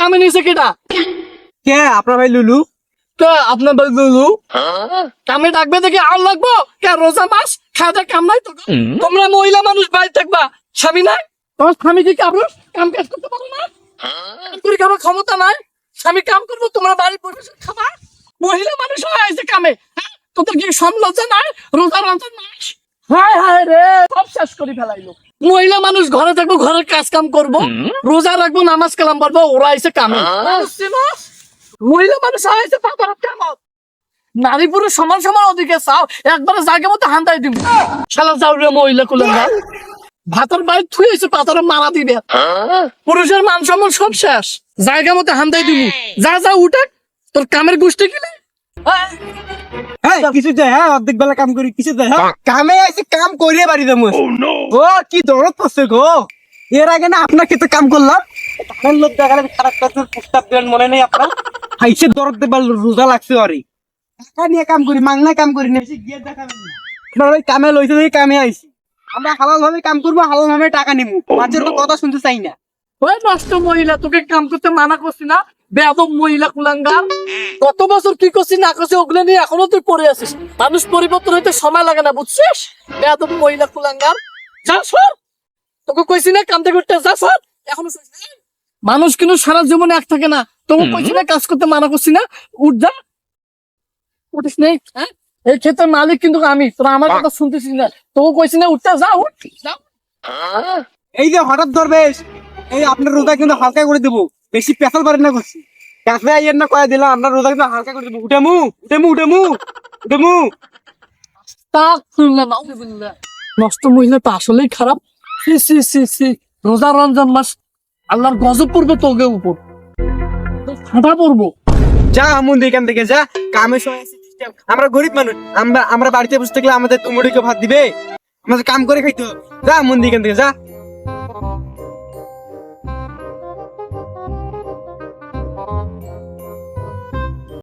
কামে নিছে কেটা কে? আপনার ভাই লুলু? কে? আপনার বাড়ি লুলু? কামে ডাকবে দেখে আর লাগবো? কে রোজা মাস? খাওয়া কাম নাই তো? তোমরা মহিলা মানুষ বাড়ি থাকবা। স্বামী নাই? তোমার স্বামী কি কাম কাম কাজ করতে পারো না? কাম করে ক্ষমতা নাই? স্বামী কাম করব তোমরা বাড়ি পরিবেশন খাবা মহিলা মানুষ হয়ে আছে কামে। হ্যাঁ? তোদের কি সমালোচনা নাই? রোজা রঞ্জন মাস হায় হায় রে সব শেষ করে ফেলাইলো। মহিলা মানুষ ঘরে থাকব ঘরের কাজ কাম করব রোজা রাখব নামাজ কালাম পড়ব ওরা এসে কামে। মহিলা মানুষ হয়েছে পাতার নারী পুরুষ সমান সমান অধিকার চাও একবারে জায়গা মতো হান্দাই দিব শালা যাও রে মহিলা কুলেন ভাতর বাইর থুয়েছে পাথর মারা দিবে। পুরুষের মান সম্মান সব শেষ। জায়গা মতো হান্দাই দিব যা যা উঠে তোর কামের গোষ্ঠী কিলে? হ্যাঁ কিছু হ্যাঁ অর্ধেক বেলা কাম করি কিছু দেয় হ্যাঁ। কামে আইছি কাম করিয়ে বাড়ি দেবো। ও কি দরদ পড়ছে গো। এর আগে না আপনার ক্ষেত্রে কাম করলাম। ধানের লোক দেখালে খারাপ কাজ প্রস্তাব দেন মনে নেই আপনার। হাইসে দরদ দেবার রোজা লাগছে আরে। টাকা নিয়ে কাম করি মাংনায় কাম করি না গিয়ে দেখাবেন না আপনার ওই কামে লইছে দেখে কামে আইছি আমরা হালাল ভাবে কাম করব হালাল ভাবে টাকা নিবো মাঝের কথা শুনতে চাই না। ওই নষ্ট মহিলা তোকে কাম করতে মানা করছি না। বেদম মহিলা কুলাঙ্গার? কত বছর কি করছিস না করছিস ওগুলো নিয়ে এখনও তুই পড়ে আছিস? মানুষ পরিবর্তন হইতে সময় লাগে না বুঝছিস? বেদম মহিলা কুলাঙ্গার। যা সর! তোকে কইছি না কাম থেকে উঠতে যা সর! এখনও মানুষ কিন্তু সারা জীবনে এক থাকে না। তোকে কইছি না কাজ করতে মানা করছি না। উঠ যা। উঠিস নেই হ্যাঁ? এই ক্ষেত্রে মালিক কিন্তু আমি। তোরা আমার কথা শুনতেছিস না। তোকে কইছি না উঠতে যা উঠ। যা। এই যে হঠাৎ ধরবেশ এই আপনার রোজা কিন্তু হালকা করে দেবো। বেশি পেশাল পারেন না করছি। কাছে আইয়ের না কয়ে দিলাম আপনার রোজা কিন্তু হালকা করে দেবো। উঠে মু উঠে মু উঠে মু উঠে মু নষ্ট মহিলা তো আসলেই খারাপ। সি সি সি সি রোজা রমজান মাস আল্লাহর গজব পড়বে তোকে উপর। ফাটা পড়ব। যা আমুন এখান থেকে যা। কামে সময় আমরা গরিব মানুষ। আমরা আমরা বাড়িতে বসে থাকলে আমাদের তুমুড়িকে ভাত দিবে। আমাদের কাম করে খাইতে। যা আমুন এখান থেকে যা।